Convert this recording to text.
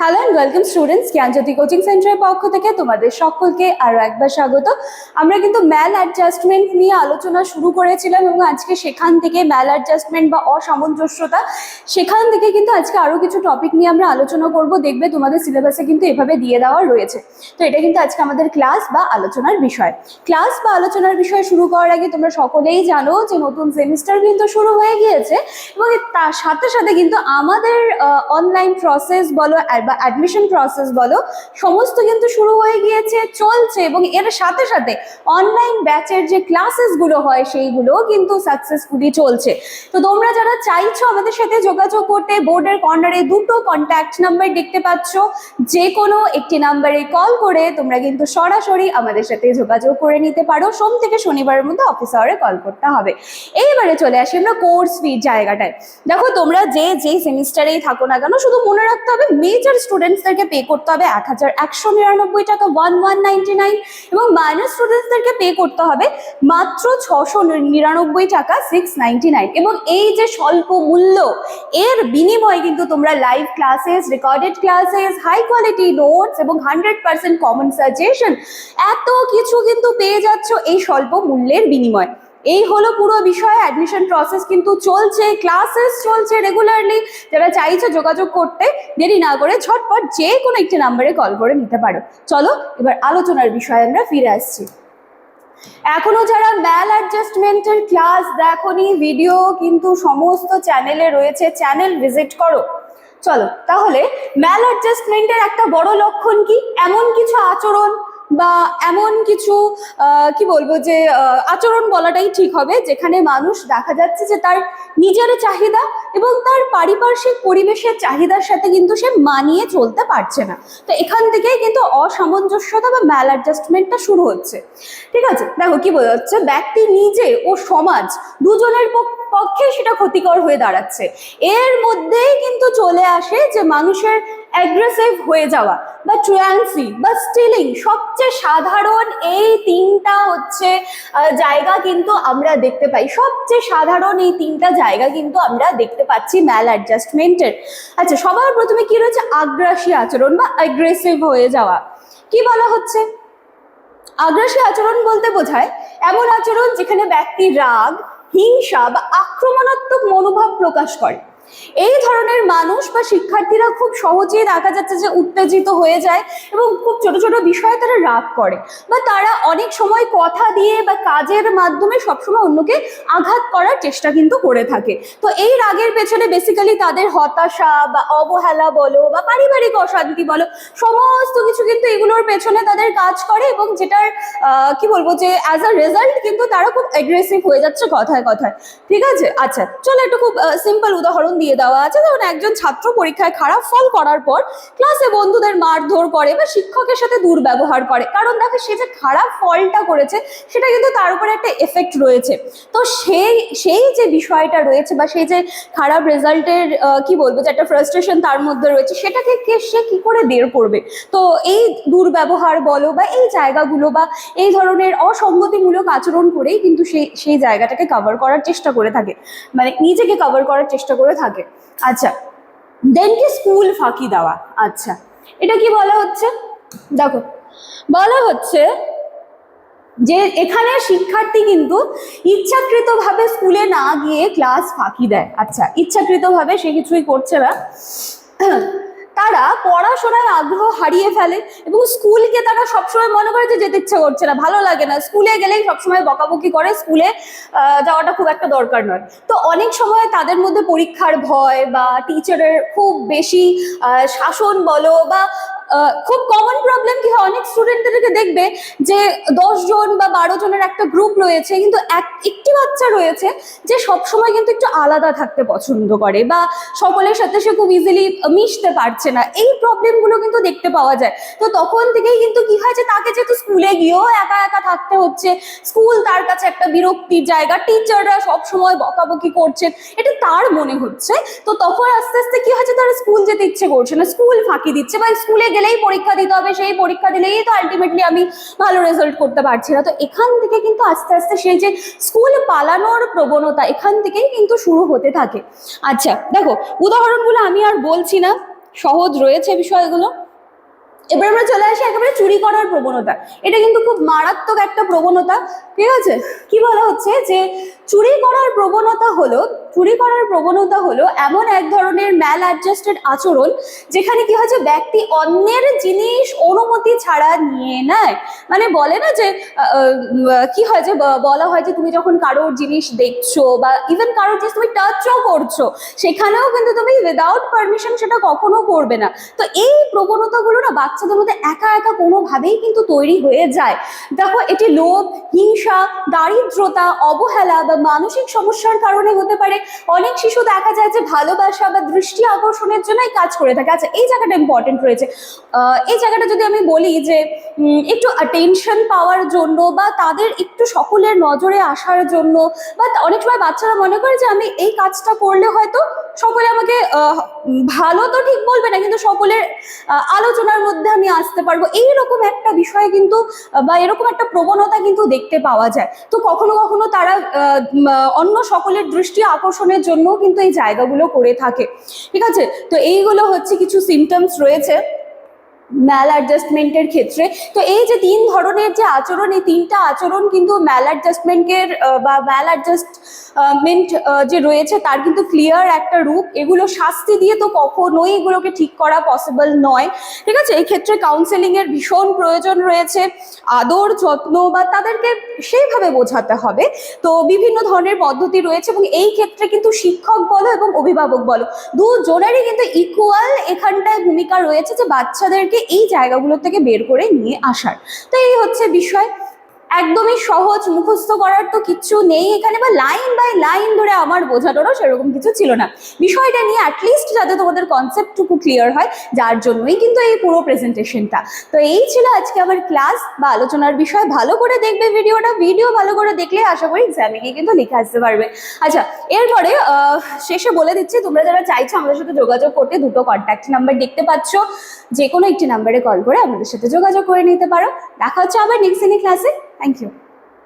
Hello and welcome students Gyanjyoti coaching সেন্টারের পক্ষ থেকে তোমাদের সকলকে আরও একবার স্বাগত। আমরা কিন্তু ম্যাল অ্যাডজাস্টমেন্ট নিয়ে আলোচনা শুরু করেছিলাম এবং আজকে সেখান থেকে ম্যাল অ্যাডজাস্টমেন্ট বা অসামঞ্জস্যতা, সেখান থেকে কিন্তু আজকে আরও কিছু টপিক নিয়ে আমরা আলোচনা করব। দেখবে তোমাদের সিলেবাসে কিন্তু এভাবে দিয়ে দেওয়া রয়েছে। তো এটা কিন্তু আজকে আমাদের ক্লাস বা আলোচনার বিষয়। ক্লাস বা আলোচনার বিষয় শুরু করার আগে তোমরা সকলেই জানো যে নতুন সেমিস্টার কিন্তু শুরু হয়ে গিয়েছে এবং তার সাথে সাথে কিন্তু আমাদের অনলাইন প্রসেস বলো বা অ্যাডমিশন প্রসেস বলো, সমস্ত কিন্তু শুরু হয়ে গিয়েছে, চলছে এবং এর সাথে সাথে অনলাইন ব্যাচের যে ক্লাসেসগুলো হয়, সেইগুলোও কিন্তু সাকসেসফুলি চলছে। তো তোমরা যারা চাইছো আমাদের সাথে যোগাযোগ করতে বোর্ডের কর্নারে দুটো কন্ট্যাক্ট নাম্বার দেখতে পাচ্ছ। যে কোনো একটি নাম্বারে কল করে তোমরা কিন্তু সরাসরি আমাদের সাথে যোগাযোগ করে নিতে পারো। সোম থেকে শনিবারের মধ্যে অফিস আওয়ারে কল করতে হবে। এইবারে চলে আসি আমরা কোর্স ফি জায়গাটায়। দেখো তোমরা যে, যেই সেমিস্টারেই থাকো না কেন, শুধু মনে রাখতে হবে মেজর স্টুডেন্টসদেরকে পে করতে হবে এক হাজার একশো নিরানব্বই টাকা ওয়ান ওয়ান নাইনটি নাইন এবং মাইনর স্টুডেন্টসদেরকে পে করতে হবে মাত্র ছশো নিরানব্বই টাকা সিক্স নাইনটি নাইন এবং এই যে স্বল্প মূল্য, এর বিনিময়ে কিন্তু তোমরা live classes recorded classes high quality notes এবং হান্ড্রেড পার্সেন্ট কমন সাজেশন এত কিছু কিন্তু পেয়ে যাচ্ছ এই স্বল্প মূল্যের বিনিময়ে। এই হলো পুরো বিষয় অ্যাডমিশন প্রসেস কিন্তু চলছে ক্লাসেস চলছে রেগুলারলি যারা চাইছো যোগাযোগ করতে, দেরি না করে ঝটপট যে কোনো একটি নাম্বারে কল করে নিতে পারো। চলো, এবার আলোচনার বিষয়ে আমরা ফিরে আসছি। এখনও যারা ম্যাল অ্যাডজাস্টমেন্টের ক্লাস দেখোনি ভিডিও কিন্তু সমস্ত চ্যানেলে রয়েছে চ্যানেল ভিজিট করো। চলো, তাহলে ম্যাল অ্যাডজাস্টমেন্টের একটা বড় লক্ষণ কি? এমন কিছু আচরণ বা এমন কিছু কি বলব যে আচরণ বলাটাই ঠিক হবে, যেখানে মানুষ দেখা যাচ্ছে যে তার নিজের চাহিদা এবং তার পারিপার্শ্বিক পরিবেশের চাহিদার সাথে কিন্তু সে মানিয়ে চলতে পারছে না। তো এখান থেকেই কিন্তু অসামঞ্জস্যতা বা ম্যাল অ্যাডজাস্টমেন্টটা শুরু হচ্ছে। ঠিক আছে? দেখো কি বোঝা যাচ্ছে, ব্যক্তি নিজে ও সমাজ দুজনের পক্ষে সেটা ক্ষতিকর হয়ে দাঁড়াচ্ছে। এর মধ্যেই কিন্তু চলে আসে যে মানুষের অ্যাগ্রেসিভ হয়ে যাওয়া। বা ট্রান্সি বা স্টিলিং, সবচেয়ে সাধারণ এই তিনটা হচ্ছে জায়গা কিন্তু আমরা দেখতে পাই। সবচেয়ে সাধারণ এই তিনটা জায়গা কিন্তু আমরা দেখতে পাচ্ছি ম্যাল অ্যাডজাস্টমেন্টের। আচ্ছা সবার প্রথমে কি রয়েছে? আগ্রাসী আচরণ বা অ্যাগ্রেসিভ হয়ে যাওয়া। কি বলা হচ্ছে? আগ্রাসী আচরণ বলতে বোঝায় এমন আচরণ যেখানে ব্যক্তি রাগ, হিংসা বা আক্রমণাত্মক মনোভাব প্রকাশ করে। এই ধরনের মানুষ বা শিক্ষার্থীরা খুব সহজেই দেখা যাচ্ছে যে উত্তেজিত হয়ে যায় এবং খুব ছোট ছোট বিষয়ে তারা রাগ করে বা তারা অনেক সময় কথা দিয়ে বা কাজের মাধ্যমে সবসময় অন্যকে আঘাত করার চেষ্টা কিন্তু করে থাকে। তো এই রাগের পেছনে বেসিক্যালি তাদের হতাশা বা অবহেলা বলো বা পারিবারিক অশান্তি বলো, সমস্ত কিছু কিন্তু এগুলোর পেছনে তাদের কাজ করে এবং যেটার কি বলব যে অ্যাজ আ রেজাল্ট কিন্তু তারা খুব অ্যাগ্রেসিভ হয়ে যাচ্ছে কথায় কথায়। ঠিক আছে? আচ্ছা চলো একটু খুব সিম্পল উদাহরণ দিয়ে দেওয়া আছে। যেমন একজন ছাত্র পরীক্ষায় খারাপ ফল করার পর ক্লাসে বন্ধুদের মারধর করে বা শিক্ষকের সাথে দুর্ব্যবহার করে। কারণ দেখো, সে যে খারাপ ফলটা করেছে, সেটা কিন্তু তার উপরে একটা এফেক্ট রয়েছে। তো সেই সেই যে বিষয়টা রয়েছে বা সেই যে খারাপ রেজাল্টের কি বলব, যে একটা ফ্রাস্ট্রেশন তার মধ্যে রয়েছে সেটাকে কে সে কি করে বের করবে? তো এই দুর্ব্যবহার বলো বা এই জায়গাগুলো বা এই ধরনের অসঙ্গতিমূলক আচরণ করেই কিন্তু সেই সেই জায়গাটাকে কভার করার চেষ্টা করে থাকে। মানে নিজেকে কভার করার চেষ্টা করে থাকে। আচ্ছা দেন কি স্কুল ফাঁকি দেওয়া? আচ্ছা এটা কি বলা হচ্ছে? দেখো, বলা হচ্ছে যে এখানে শিক্ষার্থী কিন্তু ইচ্ছাকৃতভাবে স্কুলে না গিয়ে ক্লাস ফাঁকি দেয়। আচ্ছা ইচ্ছাকৃতভাবে সে কিছুই করছে না। তারা পড়াশোনার আগ্রহ হারিয়ে ফেলে এবং স্কুলকে তারা সবসময় মনে করে যে যেতে ইচ্ছে করছে না, ভালো লাগে না। স্কুলে গেলেই সবসময় বকাবকি করে, স্কুলে যাওয়াটা খুব একটা দরকার নয়। তো অনেক সময় তাদের মধ্যে পরীক্ষার ভয় বা টিচারের খুব বেশি শাসন বলো বা খুব কমন প্রবলেম কি হয়? অনেক স্টুডেন্টদেরকে দেখবে যে দশ জন বা বারো জনের একটা গ্রুপ রয়েছে, কিন্তু এক, একটি বাচ্চা রয়েছে যে সবসময় কিন্তু একটু আলাদা থাকতে পছন্দ করে বা সকলের সাথে সে খুব ইজিলি মিশতে পারছে না। এই প্রবলেমগুলো কিন্তু দেখতে পাওয়া যায়। তো তখন থেকেই কিন্তু কি হয় যে তাকে যেহেতু স্কুলে গিয়েও একা একা থাকতে হচ্ছে স্কুল তার কাছে একটা বিরক্তির জায়গা টিচাররা সবসময় বকাবকি করছেন এটা তার মনে হচ্ছে। তো তখন আস্তে আস্তে কি হচ্ছে তার স্কুল যেতে ইচ্ছে করছে না স্কুল ফাঁকি দিচ্ছে বা স্কুলে গেলেই পরীক্ষা দিতে হবে, সেই পরীক্ষা দিলেই তো আলটিমেটলি আমি ভালো রেজাল্ট করতে পারছি না। তো এখান থেকে কিন্তু আস্তে আস্তে সেই যে স্কুল পালানোর প্রবণতা এখান থেকেই কিন্তু শুরু হতে থাকে। আচ্ছা দেখো, উদাহরণগুলো আমি আর বলছি না, সহজ রয়েছে বিষয়গুলো। এবার আমরা চলে আসি একেবারে চুরি করার প্রবণতা। এটা কিন্তু খুব মারাত্মক একটা প্রবণতা, ঠিক আছে? কি বলা হচ্ছে যে, চুরি করার প্রবণতা হলো, চুরি করার প্রবণতা হলো এমন এক ধরনের ম্যাল অ্যাডজাস্টেড আচরণ যেখানে কি হচ্ছে ব্যক্তি অন্যের জিনিস অনুমতি ছাড়া নিয়ে নেয়। মানে বলে না যে কি হয় যে বলা হয় যে, তুমি যখন কারোর জিনিস দেখছ বা ইভেন কারোর জিনিস তুমি টাচও করছ, সেখানেও কিন্তু তুমি উইদাউট পারমিশন সেটা কখনো করবে না। তো এই প্রবণতাগুলো না বাচ্চাদের মধ্যে একা একা কোনোভাবেই কিন্তু তৈরি হয়ে যায়। দেখো, এটি লোভ, হিংসা, দারিদ্রতা, অবহেলা বা মানসিক সমস্যার কারণে হতে পারে। অনেক শিশু দেখা যায় যে ভালোবাসা বা দৃষ্টি আকর্ষণের জন্য এই কাজ করে থাকে। আচ্ছা এই জায়গাটা ইম্পর্টেন্ট রয়েছে। এই জায়গাটা যদি আমি বলি যে একটু অ্যাটেনশন পাওয়ার জন্য বা তাদের একটু সকলের নজরে আসার জন্য বা অনেক সময় বাচ্চারা মনে করে যে আমি এই কাজটা করলে হয়তো সকলে আমাকে ভালো তো ঠিক বলবে না, কিন্তু সকলের আলোচনার মধ্যে আমি আসতে পারব। এইরকম একটা বিষয়ে কিন্তু বা এরকম একটা প্রবণতা কিন্তু দেখতে পাওয়া যায়। তো কখনো কখনো তারা অন্য সকলের দৃষ্টি আকর্ষণের জন্যও কিন্তু এই জায়গাগুলো করে থাকে। ঠিক আছে? তো এইগুলো হচ্ছে কিছু সিমটমস রয়েছে। ম্যাল অ্যাডজাস্টমেন্টের ক্ষেত্রে। তো এই যে তিন ধরনের যে আচরণ, এই তিনটা আচরণ কিন্তু ম্যাল অ্যাডজাস্টমেন্টের বা ম্যাল অ্যাডজাস্টমেন্ট যে রয়েছে তার কিন্তু ক্লিয়ার একটা রূপ। এগুলো শাস্তি দিয়ে তো কখনোই এগুলোকে ঠিক করা পসিবল নয়। ঠিক আছে? এই ক্ষেত্রে কাউন্সেলিং এর ভীষণ প্রয়োজন রয়েছে। আদর, যত্ন বা তাদেরকে সেইভাবে বোঝাতে হবে। তো বিভিন্ন ধরনের পদ্ধতি রয়েছে এবং এই ক্ষেত্রে কিন্তু শিক্ষক বলো এবং অভিভাবক বলো, দুজনেরই কিন্তু ইকুয়াল এখানটায় ভূমিকা রয়েছে যে বাচ্চাদেরকে এই জায়গাগুলো থেকে বের করে নিয়ে আসার। তো এই হচ্ছে বিষয়। একদমই সহজ, মুখস্থ করার তো কিচ্ছু নেই এখানে বা লাইন বাই লাইন ধরে আমার বোঝানোরও সেরকম কিছু ছিল না। বিষয়টা নিয়ে অ্যাটলিস্ট যাতে তোমাদের কনসেপ্টটুকু ক্লিয়ার হয়, যার জন্যই কিন্তু এই পুরো প্রেজেন্টেশনটা তো এই ছিল আজকে আমার ক্লাস বা আলোচনার বিষয়। ভালো করে দেখবে ভিডিওটা ভিডিও ভালো করে দেখলে আশা করি এক্সামে গিয়ে কিন্তু লিখে আসতে পারবে। আচ্ছা এরপরে শেষে বলে দিচ্ছি, তোমরা যারা চাইছো আমাদের সাথে যোগাযোগ করতে, দুটো কন্ট্যাক্ট নাম্বার দেখতে পাচ্ছ। যে কোনো একটি নাম্বারে কল করে আমাদের সাথে যোগাযোগ করে নিতে পারো। দেখা হচ্ছে আবার নেক্সট ক্লাসে Thank you.